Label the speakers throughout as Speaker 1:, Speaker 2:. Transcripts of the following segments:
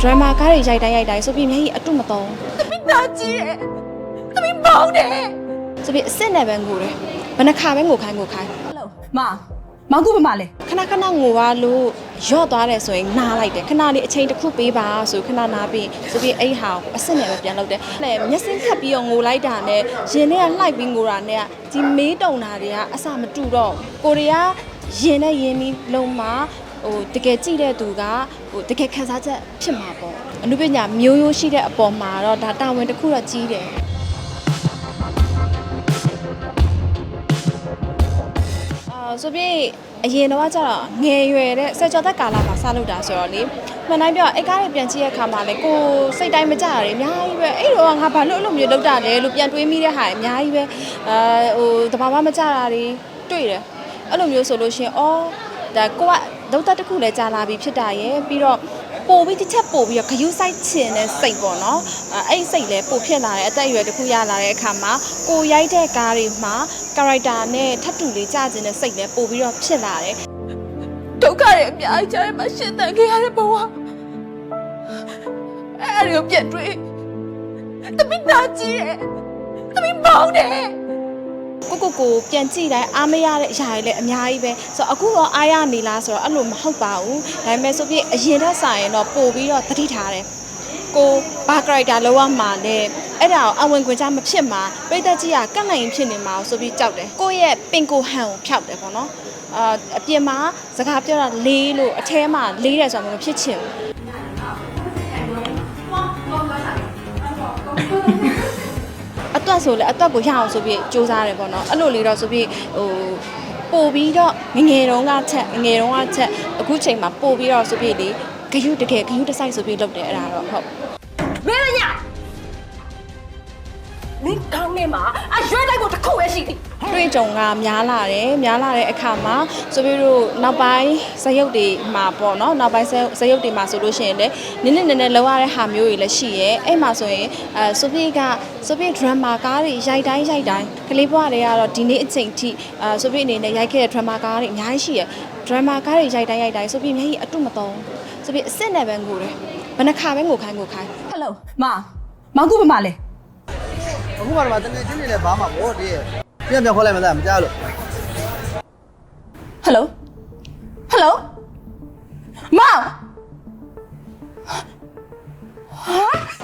Speaker 1: ဒရမာကားတွေရိုက်တိုင်းရိုက်တိုင်းဆိုပြီးမျက်ရည်အတုမသုံး
Speaker 2: နာကြီးတယ်သမီးမောင်းတယ်
Speaker 1: ဆိုပြီးအစ်စ်နဲ့ပဲငိုတယ်ဘယ်နှခါပဲငိုခိုင်းငိုခိုင်း
Speaker 2: ဟယ်လိုမမောင်ကူမမလဲ
Speaker 1: ခဏခဏငိုပါလို့ရော့သွားတယ်ဆိုရင်နားလိုက်တယ်ခဏလေးအချိန်တစ်ခုပေးပါဆိုခဏနားပြီးဆိုပြီးအဲ့ဟာကိုအစ်စ်နဲ့ပဲပြန်လုပ်တယ်လေမျက်စင်းခတ်ပြီးတော့ငိုလိုက်တာနဲ့ရင်ထဲကလှိုက်ပြီးငိုတာနဲ့ဒီမေးတုံတာတွေကအစမတူတော့ကိုရီးယားရင်နဲ့ရင်ပြီးလုံးမှာ ဟိုတကယ်ကြည့်တဲ့သူကဟိုတကယ်ခံစားချက်ဖြစ်မှာပေါ့အနုပညာမျိုးရိုးရှိတဲ့အပေါ်မှာတော့ဒါတာဝန်တစ်ခုတော့ကြီးတယ်အာဆိုပြီးအရင်တော့ကျတော့ငယ်ရွယ်တဲ့ဆယ်ကျော်သက်ကာလမှာစလုပ်တာဆိုတော့လေမှန်တိုင်းပြောအိတ်ကားတွေပြန်ကြည့်ရခါမှာလေကိုစိတ်တိုင်းမကြရအများကြီးပဲအဲ့တော့ငါဘာလို့အဲ့လိုမျိုးလုပ်တာလဲလို့ပြန်တွေးမိတဲ့ဟာအများကြီးပဲအာဟိုတဘာမှမကြတာတွေတွေ့တယ်အဲ့လိုမျိုးဆိုလို့ရှရင်အော်ဒါကိုကဒုတ်တက်တစ်ခုလည်းကြာလာပြီဖြစ်တာရယ်ပြီးတော့ပို့ပြီးတစ်ချက်ပို့ပြီးတော့ခယူးဆိုင်ချင်တဲ့စိတ်ပေါ့နော်အဲ့အဲ့စိတ်လည်းပို့ဖြစ်လာတယ်အသက်အရွယ်တစ်ခုရလာတဲ့အခါမှာကိုရိုက်တဲ့ကားတွေမှာ character နဲ့ထပ်တူလေးကြာကျင်တဲ့စိတ်လည်းပို့ပြီးတော့ဖြစ်လာတယ်
Speaker 2: ဒုက္ခတွေအများကြီးကြားထဲမှာရှင်းတန်ခဲ့ရတဲ့ဘဝအဲ့ဒါကိုပြတ်တွေးသမီးနာကြီးတယ်သမီးမောင်းတယ်
Speaker 1: ကိုကိုကိုပြန်ကြည့်တိုင်းအားမရတဲ့အရာတွေလည်းအများကြီးပဲဆိုတော့အခုတော့အားရနေလားဆိုတော့အဲ့လိုမဟုတ်ပါဘူးဒါပေမဲ့ဆိုပြီးအရင်ထက်ဆိုင်ရင်တော့ပို့ပြီးတော့သတိထားတယ်ကိုဘာ character လောက်ရမှာလဲအဲ့ဒါကိုအဝင်ခွင့်ချမဖြစ်မှာပိတ်သက်ကြီးကကန့်နိုင်ရင်ဖြစ်နေမှာဆိုပြီးကြောက်တယ်ကိုယ့်ရဲ့ပင်ကိုဟန်ကိုဖျောက်တယ်ပေါ့နော်အာအပြင်မှာစကားပြောတာလေးလို့အထဲမှာလေးတယ်ဆိုတာမဖြစ်ချင်ဘူးအတွက် ဆိုလဲအတွက်ကိုရအောင်ဆိုပြီးစူးစမ်းတယ်ပေါ့နော်အဲ့လိုလေးတော့ဆိုပြီးဟိုပို့ပြီးတော့ငငယ်တုန်းကချက်ငငယ်တုန်းကချက်အခုချိန်မှာပို့ပြီးတော့ဆိုပြီးလေဂယုတကယ်ဂယုတစိုက်ဆိုပြီးလုပ်တယ်အဲ့ဒါတော့ဟုတ်
Speaker 2: မင်းလည်းည မင်းကောင်းနေမှာအရွယ်တိုက်ကိုတစ်ခုပဲရှိသည်
Speaker 1: တွေ့ကြုံကများလာတယ်များလာတဲ့အခါမှာဆိုပြီးတော့နောက်ပိုင်းဇယုတ်တွေမှာပေါ့နော်နောက်ပိုင်းဇယုတ်တွေမှာဆိုလို့ရှိရင်လည်းနည်းနည်းနည်းနည်းလောက်ရတဲ့ဟာမျိုးတွေလည်းရှိရဲအဲ့မှာဆိုရင်အဲဆိုဖီကဆိုဖီဒရမာကားတွေရိုက်တိုင်းရိုက်တိုင်းကလေးဘွားတွေကတော့ဒီနေ့အချိန်ထိအဲဆိုဖီအနေနဲ့ရိုက်ခဲ့တဲ့ဒရမာကားတွေအများကြီးရှိရဲဒရမာကားတွေရိုက်တိုင်းရိုက်တိုင်းဆိုဖီမျက်ရည်အတုမသုံးဆိုဖီအစ်စ်နဲ့ပဲငိုတယ်ဘယ်နှခါပဲငိုခိုင်းငိုခိုင်း
Speaker 2: ဟယ်လိုမမောင်ကူမမလဲ
Speaker 3: အခုမှတော့တနေ့ချင်းနေလဲဘာမှဘောတည်းပြန်ပြန်ခေါ်လိုက်မလားမကြားလို့
Speaker 2: ဟယ်လိုဟယ်လိုမောင်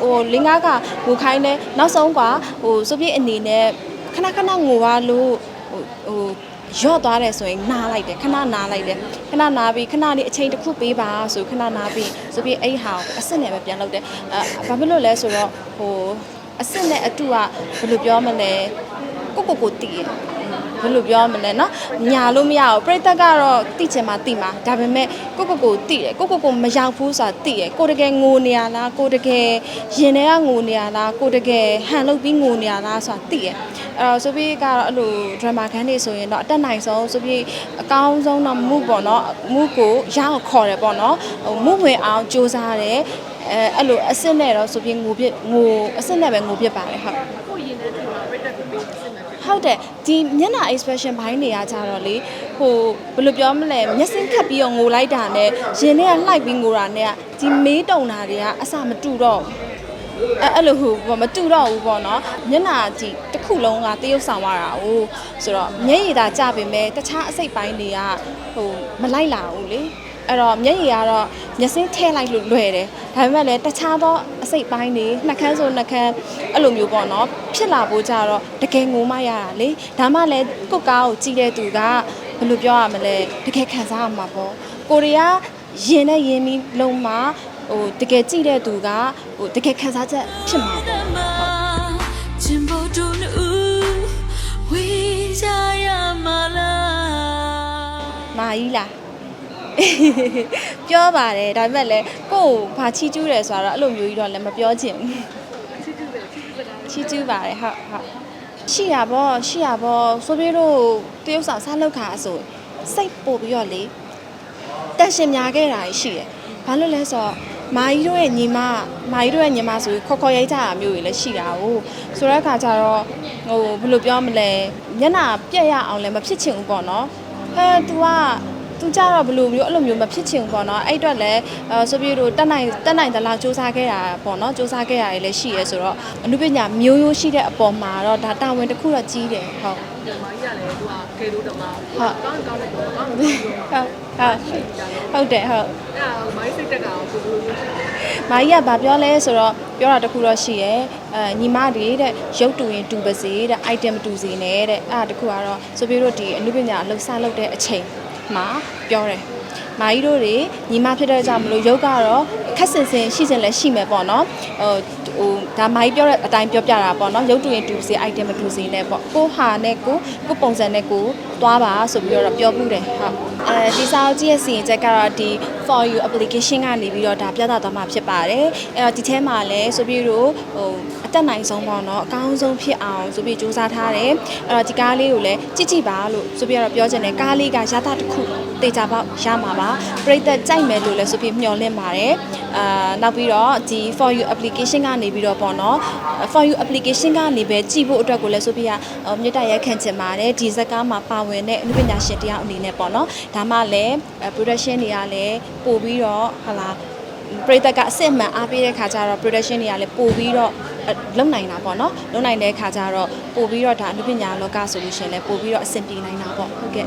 Speaker 1: ဟိုလင်းကားကငိုခိုင်းတယ်နောက်ဆုံးကဟိုဆိုပြည့်အနေနဲ့ခဏခဏငိုပါလို့ဟိုဟိုရော့သွားတယ်ဆိုရင်နားလိုက်တယ်ခဏနားလိုက်တယ်ခဏနားပြီးခဏလေးအချိန်တစ်ခုပေးပါဆိုခဏနားပြီးဆိုပြီးအဲ့ဟာကိုအစ်စ်နဲ့ပဲပြန်လုပ်တယ်အဲဘာဖြစ်လို့လဲဆိုတော့ဟို အစ်စ်နဲ့အတူကဘယ်လိုပြောမလဲကိုကိုကိုတည်ရဘယ်လိုပြောမလဲနော်ညာလို့မရဘူးပြိတက်ကတော့တိချင်မှတိမှာဒါပေမဲ့ကိုကိုကိုတိတယ်ကိုကိုကိုမရောက်ဘူးဆိုတာတိတယ်ကိုတကယ်ငိုနေရလားကိုတကယ်ရင်ထဲကငိုနေရလားကိုတကယ်ဟန်လုပ်ပြီးငိုနေရလားဆိုတာတိတယ်အဲ့တော့ဆိုပြီးကတော့အဲ့လို drama ခန်းနေဆိုရင်တော့အတက်နိုင်ဆုံးဆိုပြီးအကောင်းဆုံးတော့ move ပေါ့နော် move ကိုရအောင်ခေါ်တယ်ပေါ့နော်ဟို move ဝင်အောင်စ조사ရတယ် အဲအဲ့လိုအစ်စ်နဲ့တော့ဆိုပြီးငိုပြငိုအစ်စ်နဲ့ပဲငိုပြပါတယ်ဟုတ်ဟုတ်တယ်ဒီမျက်နှာ expression ဘိုင်းတွေကကြတော့လေဟိုဘယ်လိုပြောမလဲမျက်စင်းခတ်ပြီးတော့ငိုလိုက်တာနဲ့ရင်ထဲကလှိုက်ပြီးငိုတာနဲ့ဒီမေးတုံတာတွေကအစမတူတော့ဘူးအဲအဲ့လိုဟိုပေါ့မတူတော့ဘူးပေါ့နော်မျက်နှာကြည့်တစ်ခုလုံးကတရုပ်ဆောင်ရတာ哦ဆိုတော့မျက်ရည်သာကြပေမဲ့တခြားအစိတ်ပိုင်းတွေကဟိုမလိုက်လာဘူးလေ အဲ့တော့မျက်ရည်ကတော့မျက်စိထဲလိုက်လို့လွယ်တယ်ဒါပေမဲ့လည်းတခြားသောအစိတ်ပိုင်းတွေနှကန်းဆိုနှကန်းအဲ့လိုမျိုးပေါ့နော်ဖြစ်လာဖို့ကြတော့တကယ်ငိုမရတာလေဒါမှလည်းကုတ်ကားကိုကြည့်တဲ့သူကဘယ်လိုပြောရမလဲတကယ်ခံစားရမှာပေါ့ကိုရီးယားရင်နဲ့ရင်ပြီးလုံးမှာဟိုတကယ်ကြည့်တဲ့သူကဟိုတကယ်ခံစားချက်ဖြစ်မှာပေါ့မာကြီးလား ပြောပါတယ်ဒါပေမဲ့လည်းကိုယ့်ကိုဘာချီးကျူးတယ်ဆိုတော့အဲ့လိုမျိုးကြီးတော့လည်းမပြောချင်ဘူးချီးကျူးပါတယ်ဟုတ်ဟုတ်ရှိရပါရှိရပါဆိုပြီးတော့တရုပ်ဆောင်စားလောက်ခါဆိုစိတ်ပို့ပြီးတော့လေတက်ရှင်များခဲ့တာရှိတယ်ဘာလို့လဲဆိုတော့မာကြီးတို့ရဲ့ညီမမာကြီးတို့ရဲ့ညီမဆိုပြီးခေါ်ခေါ်ရိုက်ကြတာမျိုးတွေလည်းရှိတာ哦ဆိုတော့အခါကျတော့ဟိုဘယ်လိုပြောမလဲမျက်နှာပြက်ရအောင်လည်းမဖြစ်ချင်ဘူးပေါ့နော်ဟဲ तू က သူကြတော့ဘယ်လိုမျိုးအဲ့လိုမျိုးမဖြစ်ချင်ဘူးပေါ့နော်အဲ့အတွက်လည်းအဲဆိုပြီးတော့တက်နိုင်တက်နိုင်သလားစူးစမ်းခဲ့တာပေါ့နော်စူးစမ်းခဲ့တာတွေလည်းရှိရဲဆိုတော့အနုပညာမျိုးရိုးရှိတဲ့အပေါ်မှာတော့ဒါတာဝန်တစ်ခုတော့ကြီးတယ်ဟုတ်
Speaker 2: ဒီမကြီးကလည်းသူကကဲလို့တမ
Speaker 1: ဟုတ်
Speaker 2: ကောင်းကောင်းတယ်ကောင်းကောင်း
Speaker 1: ဟုတ်ဟုတ်ဟုတ်တယ်ဟုတ်
Speaker 2: အဲ့ဒါမိုင်းစိတ်တက်ကကိုဘယ်လိုလုပ်လဲ
Speaker 1: မာကြီးကဗာပြောလဲဆိုတော့ပြောတာတစ်ခုတော့ရှိရဲအဲညီမတွေတဲ့ရုပ်တူရင်တူပါစေတဲ့ item တူစီနဲ့တဲ့အဲ့ဒါတစ်ခုကတော့ဆိုပြီးတော့ဒီအနုပညာလှုပ်ရှားလုပ်တဲ့အချိန် မှာပြောတယ်မာကြီးတို့တွေညီမဖြစ်တဲ့ကြောင့်မလို့ရုပ်ကတော့ခက်စင်စင်ရှိစင်လည်းရှိမယ်ပေါ့နော်ဟို ဟိုဒါမာကြီးပြောတဲ့အတိုင်းပြောပြတာပေါ့နော်ရုပ်တူရင်တူစီ item မတူစီနဲ့ပေါ့ကိုဟာနဲ့ကိုကိုပုံစံနဲ့ကိုသွားပါဆိုပြီးတော့ပြောမှုတယ်ဟုတ်အဲဒီစာအုပ်ကြီးရဲ့စီရင်ချက်ကတော့ဒီ for you application ကနေပြီးတော့ဒါပြသသွားမှာဖြစ်ပါတယ်အဲ့တော့ဒီထဲမှာလည်းဆိုပြီးတော့ဟိုအတက်နိုင်ဆုံးပေါ့နော်အကောင်းဆုံးဖြစ်အောင်ဆိုပြီးစူးစမ်းထားတယ်အဲ့တော့ဒီကားလေးကိုလည်းကြည့်ကြည့်ပါလို့ဆိုပြီးတော့ပြောချင်တယ်ကားလေးကရတာတစ်ခုတေချာပေါက်ရမှာပါပြိသက်ကြိုက်မယ်လို့လည်းဆိုပြီးမျှော်လင့်ပါတယ်အာနောက်ပြီးတော့ဒီ for you application ကနေပြီးတော့ပေါ့နော် for you application ကနေပဲကြည့်ဖို့အတွက်ကိုလည်းဆိုပြီးကမြတ်တရက်ခံချင်ပါတယ်ဒီဇက်ကားမှာပါဝင်တဲ့အနုပညာရှင်တရားအနေနဲ့ပေါ့နော်ဒါမှလည်း production တွေကလည်းပို့ပြီးတော့ဟလာပရိသတ်ကအစစ်အမှန်အားပေးတဲ့ခါကျတော့ production တွေကလည်းပို့ပြီးတော့လုံနိုင်တာပေါ့နော်လုံနိုင်တဲ့ခါကျတော့ပို့ပြီးတော့ဒါအနုပညာလောကဆိုလို့ရှရင်လည်းပို့ပြီးတော့အဆင်ပြေနိုင်တာပေါ့ဟုတ်ကဲ့